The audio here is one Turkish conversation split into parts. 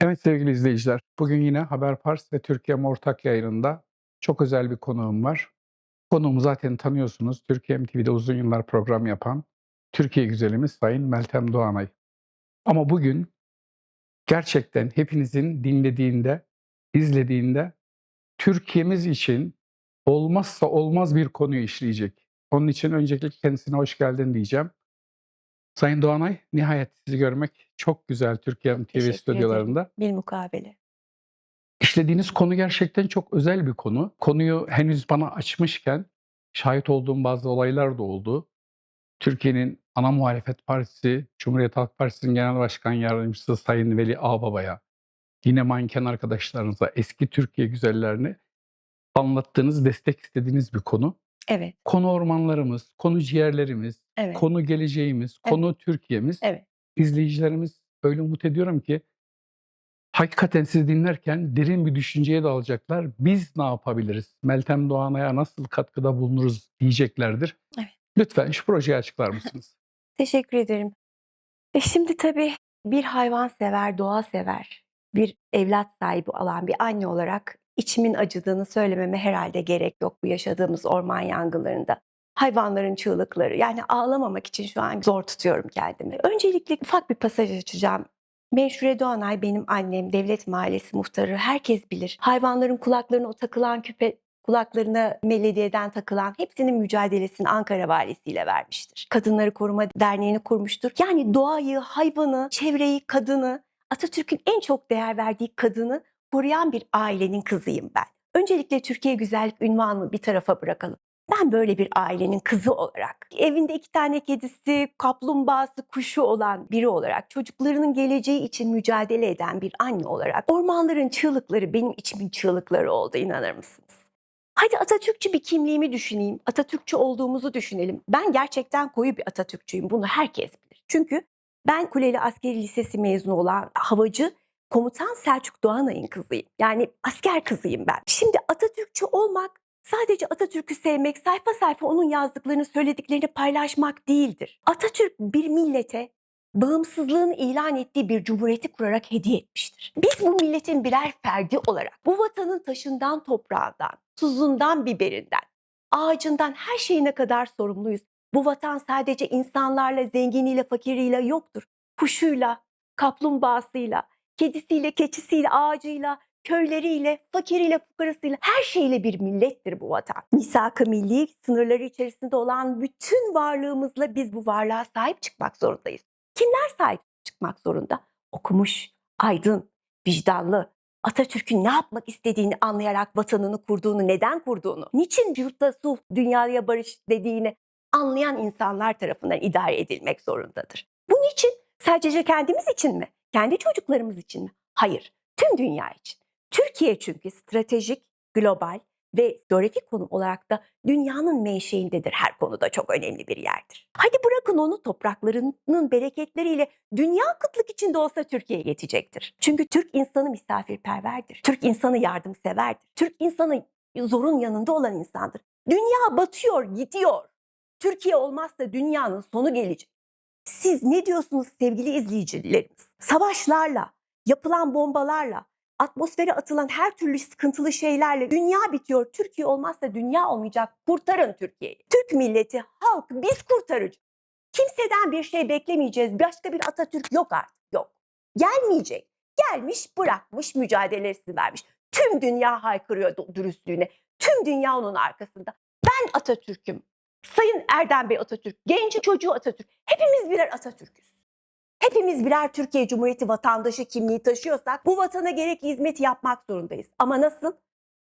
Evet sevgili izleyiciler, bugün yine Haber Pars ve Türkiye'm ortak yayınında çok özel bir konuğum var. Konuğumu zaten tanıyorsunuz. Türkiye TV'de uzun yıllar program yapan Türkiye güzelimiz Sayın Meltem Doğanay. Ama bugün gerçekten hepinizin dinlediğinde, izlediğinde Türkiye'miz için olmazsa olmaz bir konuyu işleyecek. Onun için öncelikle kendisine hoş geldin diyeceğim. Sayın Doğanay, nihayet sizi görmek çok güzel Türkiye'm TV Teşekkür stüdyolarında. Bir mukabele. İşlediğiniz konu gerçekten çok özel bir konu. Konuyu henüz bana açmışken şahit olduğum bazı olaylar da oldu. Türkiye'nin ana muhalefet partisi, Cumhuriyet Halk Partisi'nin genel başkan yardımcısı Sayın Veli Ağbaba'ya, yine manken arkadaşlarınıza, eski Türkiye güzellerini anlattığınız, destek istediğiniz bir konu. Evet, Konu ormanlarımız, konu ciğerlerimiz, evet, konu geleceğimiz, Evet. konu Türkiye'miz. evet. İzleyicilerimiz öyle umut ediyorum ki hakikaten sizi dinlerken derin bir düşünceye dalacaklar. Biz ne yapabiliriz? Meltem Doğanay'a nasıl katkıda bulunuruz diyeceklerdir. Evet. Lütfen şu projeyi açıklar mısınız? Teşekkür ederim. E şimdi tabii bir hayvan sever, doğa sever, bir evlat sahibi olan bir anne olarak içimin acıdığını söylememe herhalde gerek yok bu yaşadığımız orman yangınlarında. Hayvanların çığlıkları yani ağlamamak için şu an zor tutuyorum kendimi. Öncelikle ufak bir pasaj açacağım. Menşure Doğanay benim annem, Devlet Mahallesi muhtarı herkes bilir. Hayvanların kulaklarına o takılan küpe kulaklarına belediyeden takılan hepsinin mücadelesini Ankara valisiyle vermiştir. Kadınları Koruma Derneği'ni kurmuştur. Yani doğayı, hayvanı, çevreyi, kadını, Atatürk'ün en çok değer verdiği kadını koruyan bir ailenin kızıyım ben. Öncelikle Türkiye Güzellik ünvanını bir tarafa bırakalım. Ben böyle bir ailenin kızı olarak, evinde iki tane kedisi, kaplumbağası, kuşu olan biri olarak, çocuklarının geleceği için mücadele eden bir anne olarak, ormanların çığlıkları benim içimin çığlıkları oldu inanır mısınız? Hadi Atatürkçü bir kimliğimi düşüneyim, Atatürkçü olduğumuzu düşünelim. Ben gerçekten koyu bir Atatürkçüyüm, bunu herkes bilir. Çünkü ben Kuleli Askeri Lisesi mezunu olan havacı Komutan Selçuk Doğanay'ın kızıyım. Yani asker kızıyım ben. Şimdi Atatürkçü olmak sadece Atatürk'ü sevmek, sayfa sayfa onun yazdıklarını, söylediklerini paylaşmak değildir. Atatürk bir millete bağımsızlığını ilan ettiği bir cumhuriyeti kurarak hediye etmiştir. Biz bu milletin birer ferdi olarak bu vatanın taşından, toprağından, tuzundan, biberinden, ağacından her şeyine kadar sorumluyuz. Bu vatan sadece insanlarla, zenginiyle, fakiriyle yoktur. Kuşuyla, kaplumbağasıyla, kedisiyle, keçisiyle, ağacıyla, köyleriyle, fakiriyle, fukarasıyla her şeyle bir millettir bu vatan. Misak-ı milli sınırları içerisinde olan bütün varlığımızla biz bu varlığa sahip çıkmak zorundayız. Kimler sahip çıkmak zorunda? Okumuş, aydın, vicdanlı, Atatürk'ün ne yapmak istediğini anlayarak vatanını kurduğunu, neden kurduğunu, niçin yurtta sulh, dünyaya barış dediğini anlayan insanlar tarafından idare edilmek zorundadır. Bunun için sadece kendimiz için mi? Kendi çocuklarımız için mi? Hayır, tüm dünya için. Türkiye çünkü stratejik, global ve coğrafik konum olarak da dünyanın menşeindedir. Her konuda çok önemli bir yerdir. Hadi bırakın onu topraklarının bereketleriyle dünya kıtlık içinde olsa Türkiye'ye yetecektir. Çünkü Türk insanı misafirperverdir. Türk insanı yardımseverdir. Türk insanı zorun yanında olan insandır. Dünya batıyor, gidiyor. Türkiye olmazsa dünyanın sonu gelecek. Siz ne diyorsunuz sevgili izleyicilerimiz? Savaşlarla, yapılan bombalarla, atmosfere atılan her türlü sıkıntılı şeylerle dünya bitiyor. Türkiye olmazsa dünya olmayacak. Kurtarın Türkiye'yi. Türk milleti, halk biz kurtaracağız. Kimseden bir şey beklemeyeceğiz. Başka bir Atatürk yok artık. Yok. Gelmeyecek. Gelmiş, bırakmış, mücadelesini vermiş. Tüm dünya haykırıyor dürüstlüğüne. Tüm dünya onun arkasında. Ben Atatürk'üm. Sayın Erdem Bey Atatürk, genç çocuğu Atatürk. Hepimiz birer Atatürk'üz. Hepimiz birer Türkiye Cumhuriyeti vatandaşı kimliği taşıyorsak bu vatana gerekli hizmeti yapmak zorundayız. Ama nasıl?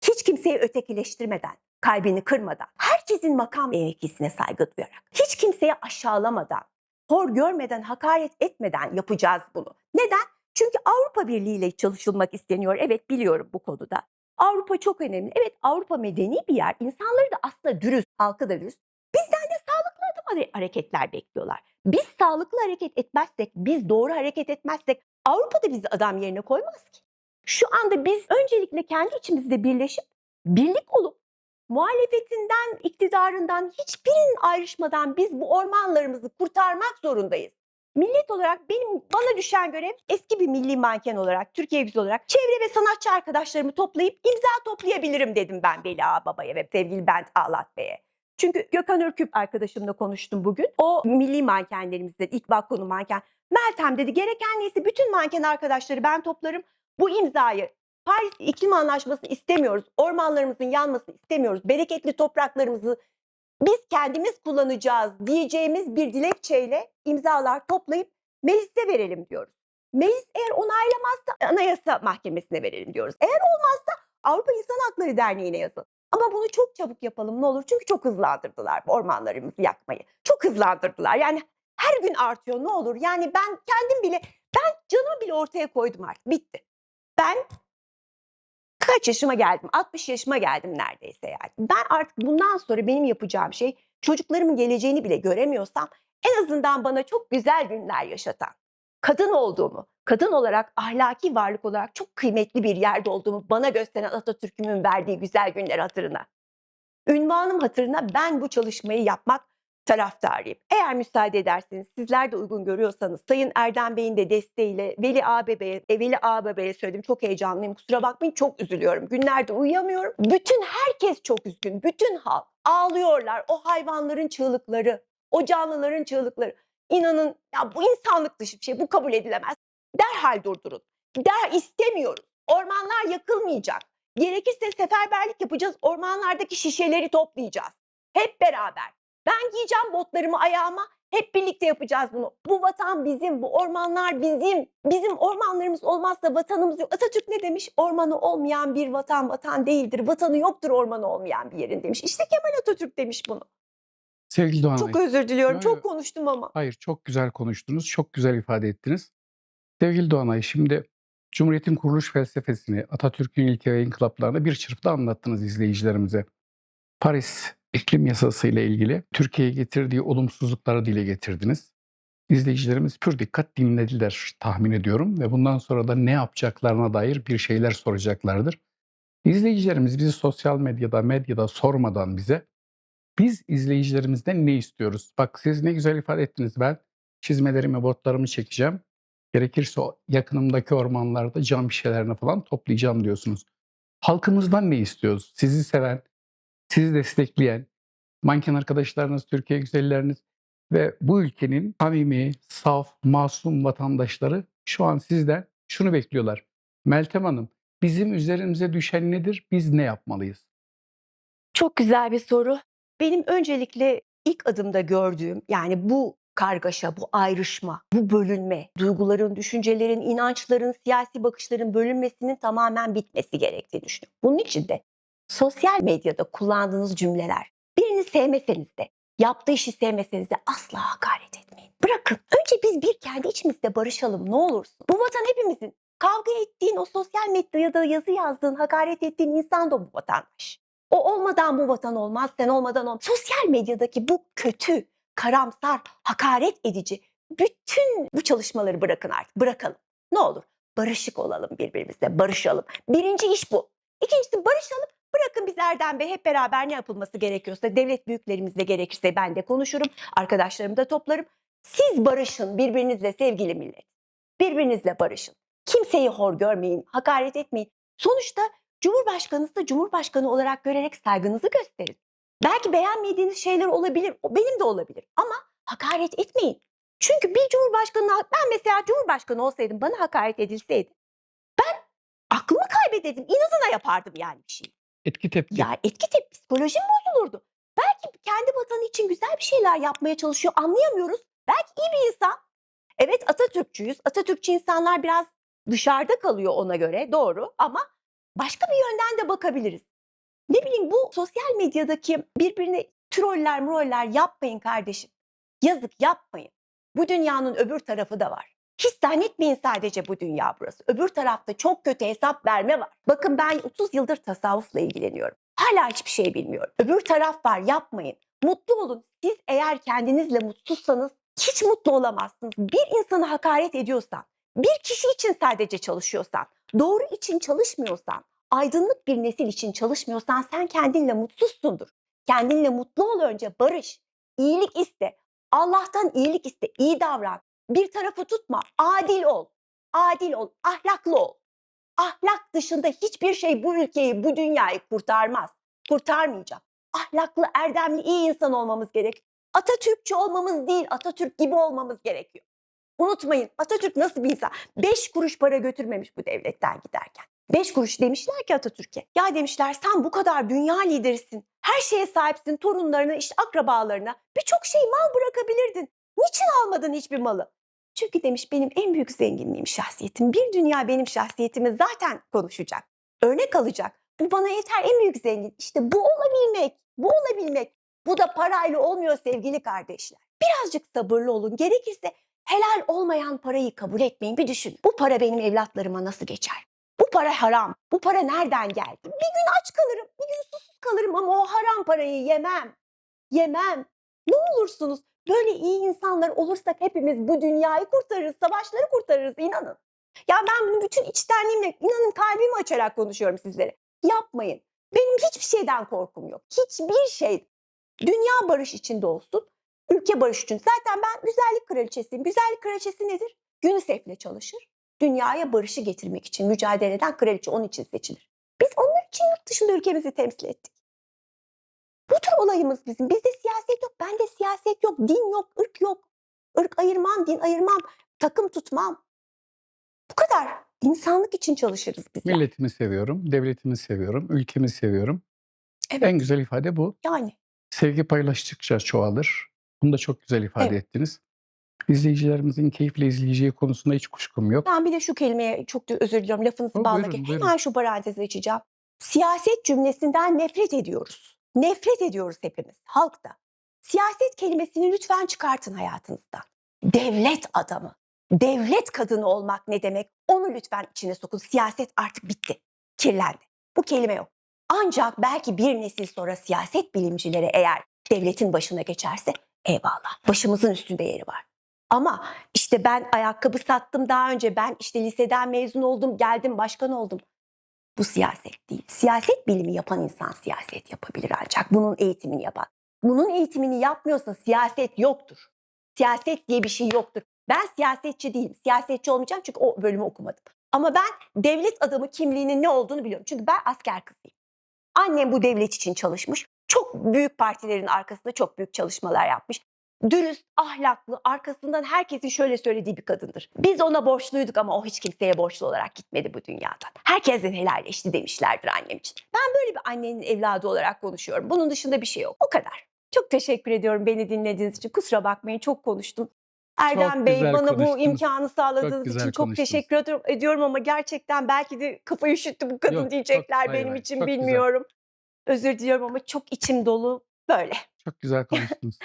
Hiç kimseyi ötekileştirmeden, kalbini kırmadan, herkesin makam mevkisine saygı duyarak, hiç kimseyi aşağılamadan, hor görmeden, hakaret etmeden yapacağız bunu. Neden? Çünkü Avrupa Birliği ile çalışılmak isteniyor. Evet biliyorum bu konuda. Avrupa çok önemli. Evet Avrupa medeni bir yer. İnsanları da aslında dürüst, halkı da dürüst. Bizden de sağlıklı adım hareketler bekliyorlar. Biz sağlıklı hareket etmezsek, biz doğru hareket etmezsek Avrupa da bizi adam yerine koymaz ki. Şu anda biz öncelikle kendi içimizde birleşip birlik olup muhalefetinden, iktidarından hiçbirinin ayrışmadan biz bu ormanlarımızı kurtarmak zorundayız. millet olarak benim bana düşen görev eski bir milli manken olarak, Türkiye güzeli olarak çevre ve sanatçı arkadaşlarımı toplayıp imza toplayabilirim dedim ben Veli Ağa Baba'ya ve sevgili Bent Ağlat Bey'e. Çünkü Gökhan Ürküp arkadaşımla konuştum bugün. O milli mankenlerimizden ilk balkonu manken. Meltem dedi gereken neyse bütün manken arkadaşları ben toplarım. Bu imzayı Paris İklim Anlaşması'nı istemiyoruz. Ormanlarımızın yanmasını istemiyoruz. Bereketli topraklarımızı biz kendimiz kullanacağız diyeceğimiz bir dilekçeyle imzalar toplayıp meclise verelim diyoruz. Meclis eğer onaylamazsa Anayasa Mahkemesi'ne verelim diyoruz. Eğer olmazsa Avrupa İnsan Hakları Derneği'ne yazın. Ama bunu çok çabuk yapalım ne olur. Çünkü çok hızlandırdılar ormanlarımızı yakmayı. Çok hızlandırdılar. Yani her gün artıyor ne olur. Yani ben kendim bile, ben canımı bile ortaya koydum artık. Bitti. Ben kaç yaşıma geldim? 60 yaşıma geldim neredeyse yani. Ben artık bundan sonra benim yapacağım şey çocuklarımın geleceğini bile göremiyorsam en azından bana çok güzel günler yaşatan, kadın olduğumu, kadın olarak ahlaki varlık olarak çok kıymetli bir yerde olduğumu bana gösteren Atatürk'ümün verdiği güzel günler hatırına. Ünvanım hatırına ben bu çalışmayı yapmak taraftarıyım. Eğer müsaade ederseniz sizler de uygun görüyorsanız Sayın Erdem Bey'in de desteğiyle Veli Ağabey'e, e, Veli Ağabey'e söyledim çok heyecanlıyım kusura bakmayın çok üzülüyorum. Günlerde uyuyamıyorum. Bütün herkes çok üzgün. Bütün halk ağlıyorlar. O hayvanların çığlıkları, o canlıların çığlıkları. İnanın ya bu insanlık dışı bir şey. Bu kabul edilemez. Derhal durdurun. Der istemiyoruz. Ormanlar yakılmayacak. Gerekirse seferberlik yapacağız. Ormanlardaki şişeleri toplayacağız. Hep beraber. Ben giyeceğim botlarımı ayağıma. Hep birlikte yapacağız bunu. Bu vatan bizim, bu ormanlar bizim. Bizim ormanlarımız olmazsa vatanımız yok. Atatürk ne demiş? Ormanı olmayan bir vatan vatan değildir. Vatanı yoktur ormanı olmayan bir yerin demiş. İşte Kemal Atatürk demiş bunu. Sevgili Doğanay. Çok özür diliyorum. Yo, Çok konuştum ama. Hayır çok güzel konuştunuz. Çok güzel ifade ettiniz. Sevgili Doğanay şimdi Cumhuriyet'in kuruluş felsefesini Atatürk'ün ilke ve inkılaplarını bir çırpıda anlattınız izleyicilerimize. Paris iklim yasası ile ilgili Türkiye'ye getirdiği olumsuzlukları dile getirdiniz. İzleyicilerimiz pür dikkat dinlediler tahmin ediyorum ve bundan sonra da ne yapacaklarına dair bir şeyler soracaklardır. İzleyicilerimiz bizi sosyal medyada, medyada sormadan bize biz izleyicilerimizden ne istiyoruz? Bak siz ne güzel ifade ettiniz. Ben çizmelerimi, botlarımı çekeceğim. Gerekirse yakınımdaki ormanlarda cam şişelerini falan toplayacağım diyorsunuz. Halkımızdan ne istiyoruz? Sizi seven, sizi destekleyen, manken arkadaşlarınız, Türkiye güzelleriniz ve bu ülkenin samimi, saf, masum vatandaşları şu an sizden şunu bekliyorlar. Meltem Hanım, bizim üzerimize düşen nedir? Biz ne yapmalıyız? Çok güzel bir soru. Benim öncelikle ilk adımda gördüğüm yani bu kargaşa, bu ayrışma, bu bölünme, duyguların, düşüncelerin, inançların, siyasi bakışların bölünmesinin tamamen bitmesi gerektiğini düşünüyorum. Bunun için de sosyal medyada kullandığınız cümleler, birini sevmeseniz de, yaptığı işi sevmeseniz de asla hakaret etmeyin. Bırakın. Önce biz bir kendi içimizde barışalım ne olursun. Bu vatan hepimizin. Kavga ettiğin, o sosyal medyada yazı yazdığın, hakaret ettiğin insan da bu vatandaş. O olmadan bu vatan olmaz, sen olmadan olmaz. Sosyal medyadaki bu kötü, karamsar, hakaret edici bütün bu çalışmaları bırakın artık. Bırakalım. Ne olur barışık olalım birbirimizle, barışalım. Birinci iş bu. İkincisi barışalım. Bırakın biz Erdem Bey hep beraber ne yapılması gerekiyorsa devlet büyüklerimizle gerekirse ben de konuşurum. Arkadaşlarımı da toplarım. Siz barışın birbirinizle sevgili millet. Birbirinizle barışın. Kimseyi hor görmeyin, hakaret etmeyin. Sonuçta Cumhurbaşkanınızı da Cumhurbaşkanı olarak görerek saygınızı gösterin. Belki beğenmediğiniz şeyler olabilir, o benim de olabilir ama hakaret etmeyin. Çünkü bir Cumhurbaşkanı, ben mesela Cumhurbaşkanı olsaydım bana hakaret edilseydi ben aklımı kaybederdim, inadına yapardım yani bir şey. Etki tepki. Ya etki tepki psikolojim bozulurdu. Belki kendi vatanı için güzel bir şeyler yapmaya çalışıyor anlayamıyoruz. Belki iyi bir insan. Evet Atatürkçüyüz. Atatürkçü insanlar biraz dışarıda kalıyor ona göre doğru ama başka bir yönden de bakabiliriz. Ne bileyim bu sosyal medyadaki birbirine troller mroller yapmayın kardeşim. Yazık yapmayın. Bu dünyanın öbür tarafı da var. Hiç zannetmeyin sadece bu dünya burası. Öbür tarafta çok kötü hesap verme var. Bakın ben 30 yıldır tasavvufla ilgileniyorum. Hala hiçbir şey bilmiyorum. Öbür taraf var yapmayın. Mutlu olun. Siz eğer kendinizle mutsuzsanız hiç mutlu olamazsınız. Bir insanı hakaret ediyorsan, bir kişi için sadece çalışıyorsan, doğru için çalışmıyorsan, aydınlık bir nesil için çalışmıyorsan sen kendinle mutsuzsundur. Kendinle mutlu ol önce barış, iyilik iste. Allah'tan iyilik iste, iyi davran. Bir tarafı tutma. Adil ol. Adil ol. Ahlaklı ol. Ahlak dışında hiçbir şey bu ülkeyi, bu dünyayı kurtarmaz. Kurtarmayacak. Ahlaklı, erdemli, iyi insan olmamız gerek. Atatürkçü olmamız değil, Atatürk gibi olmamız gerekiyor. Unutmayın Atatürk nasıl bir insan? Beş kuruş para götürmemiş bu devletten giderken. Beş kuruş demişler ki Atatürk'e. Ya demişler sen bu kadar dünya liderisin. Her şeye sahipsin. Torunlarına, işte akrabalarına. Birçok şey mal bırakabilirdin. Niçin almadın hiçbir malı? Çünkü demiş benim en büyük zenginliğim şahsiyetim. Bir dünya benim şahsiyetimi zaten konuşacak. Örnek alacak. Bu bana yeter en büyük zengin. İşte bu olabilmek. Bu olabilmek. Bu da parayla olmuyor sevgili kardeşler. Birazcık sabırlı olun. Gerekirse helal olmayan parayı kabul etmeyin. Bir düşünün. Bu para benim evlatlarıma nasıl geçer? Bu para haram. Bu para nereden geldi? Bir gün aç kalırım, bir gün susuz kalırım ama o haram parayı yemem. Yemem. Ne olursunuz böyle iyi insanlar olursak hepimiz bu dünyayı kurtarırız, savaşları kurtarırız inanın. Ya ben bunu bütün içtenliğimle, inanın kalbimi açarak konuşuyorum sizlere. Yapmayın. Benim hiçbir şeyden korkum yok. Hiçbir şey. Dünya barış içinde olsun. Ülke barış için. Zaten ben güzellik kraliçesiyim. Güzellik kraliçesi nedir? UNICEF'le çalışır. Dünyaya barışı getirmek için mücadele eden kraliçe onun için seçilir. Biz onlar için yurt dışında ülkemizi temsil ettik. Budur olayımız bizim. Bizde siyaset yok. Bende siyaset yok. Din yok. ırk yok. Irk ayırmam, din ayırmam. Takım tutmam. Bu kadar. İnsanlık için çalışırız biz. Milletimi seviyorum, devletimi seviyorum, ülkemi seviyorum. Evet. En güzel ifade bu. Yani. Sevgi paylaştıkça çoğalır. Bunu da çok güzel ifade Evet. ettiniz. İzleyicilerimizin keyifle izleyeceği konusunda hiç kuşkum yok. Ben bir de şu kelimeye çok da özür diliyorum lafınızı Yo, bağlamak. buyurun. Hemen şu parantezi açacağım. Siyaset cümlesinden nefret ediyoruz. Nefret ediyoruz hepimiz. Halk da. Siyaset kelimesini lütfen çıkartın hayatınızdan. Devlet adamı, devlet kadını olmak ne demek? Onu lütfen içine sokun. Siyaset artık bitti. Kirlendi. Bu kelime yok. Ancak belki bir nesil sonra siyaset bilimcileri eğer devletin başına geçerse eyvallah. Başımızın üstünde yeri var. Ama işte ben ayakkabı sattım daha önce. Ben işte liseden mezun oldum, geldim başkan oldum. Bu siyaset değil. Siyaset bilimi yapan insan siyaset yapabilir ancak. Bunun eğitimini yapan. Bunun eğitimini yapmıyorsa siyaset yoktur. Siyaset diye bir şey yoktur. Ben siyasetçi değilim. Siyasetçi olmayacağım çünkü o bölümü okumadım. Ama ben devlet adamı kimliğinin ne olduğunu biliyorum. Çünkü ben asker kızıyım. Annem bu devlet için çalışmış. Çok büyük partilerin arkasında çok büyük çalışmalar yapmış dürüst, ahlaklı, arkasından herkesin şöyle söylediği bir kadındır. Biz ona borçluyduk ama o hiç kimseye borçlu olarak gitmedi bu dünyadan. Herkesin helalleşti demişlerdir annem için. Ben böyle bir annenin evladı olarak konuşuyorum. Bunun dışında bir şey yok. O kadar. Çok teşekkür ediyorum beni dinlediğiniz için. Kusura bakmayın çok konuştum. Erdem Çok Bey bana bu konuştunuz. imkanı sağladığınız güzel için çok teşekkür ediyorum, ama gerçekten belki de kafayı üşüttü bu kadın Yok, çok- diyecekler hayır, benim hayır, için çok bilmiyorum. Özür diliyorum ama çok içim dolu böyle. Çok güzel konuştunuz.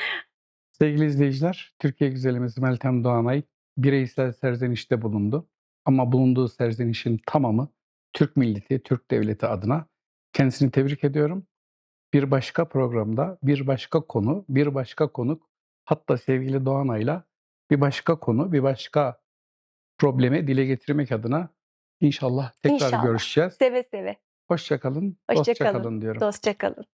Sevgili izleyiciler, Türkiye güzelimiz Meltem Doğanay bireysel serzenişte bulundu. Ama bulunduğu serzenişin tamamı Türk milleti, Türk devleti adına. Kendisini tebrik ediyorum. Bir başka programda, bir başka konu, bir başka konuk, hatta sevgili Doğanay'la bir başka konu, bir başka probleme dile getirmek adına inşallah tekrar İnşallah. görüşeceğiz. Seve seve. Hoşça kalın, Hoşça dostça kalın diyorum. Dostça kalın.